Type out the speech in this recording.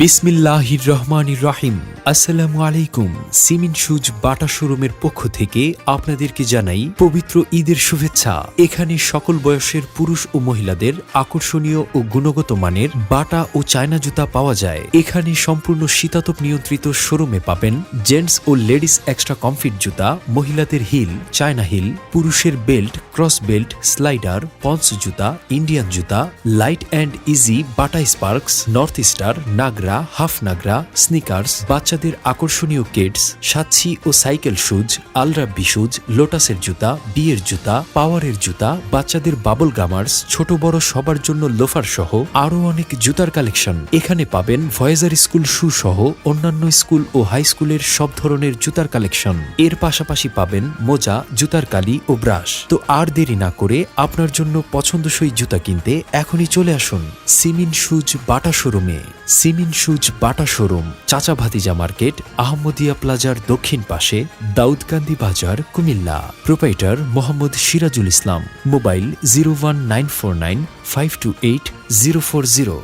বিসমিল্লাহির রহমানির রাহিম। আসসালামু আলাইকুম, সিমিন সুজ বাটা শোরুমের পক্ষ থেকে আপনাদেরকে জানাই পবিত্র ঈদের শুভেচ্ছা। এখানে সকল বয়সের পুরুষ ও মহিলাদের আকর্ষণীয় ও গুণগত মানের বাটা ও চায়না জুতা পাওয়া যায়। এখানে সম্পূর্ণ শীতাতপ নিয়ন্ত্রিত শোরুমে পাবেন জেন্টস ও লেডিস এক্সট্রা কমফিট জুতা, মহিলাদের হিল, চায়না হিল, পুরুষের বেল্ট, ক্রস বেল্ট, স্লাইডার, পন্স জুতা, ইন্ডিয়ান জুতা, light and easy Bata Sparx, North Star, nagra half nagra sneakers বাচ্চাদের আকর্ষণীয় কিডস সাচ্ছি ও সাইকেল শুজ আলরাব্বি শুজ লোটাসের জুতা, বিয়ের জুতা পাওয়ারের জুতা, বাচ্চাদের বাবল গামার্স ছোট বড় সবার জন্য লোফার সহ আরও অনেক জুতার কালেকশন এখানে পাবেন ভয়েজার স্কুল শু সহ অন্যান্য স্কুল ও হাই স্কুলের সব ধরনের জুতার কালেকশন এর পাশাপাশি পাবেন মোজা, জুতার কালি ও ব্রাশ তো আর দেরি না করে আপনার জন্য পছন্দসই জুতা কিনতে এখনই চলে আসুন সিমিন সুজ বাটা শোরুমে সিমিন সুজ বাটা শোরুম, চাচা ভাতিজা মার্কেট, আহমদিয়া প্লাজার দক্ষিণ পাশে দাউদকান্দি বাজার, Cumilla. Proprietor Mohammad Sirajul Islam. Mobile zero one nine four nine five two eight zero four zero.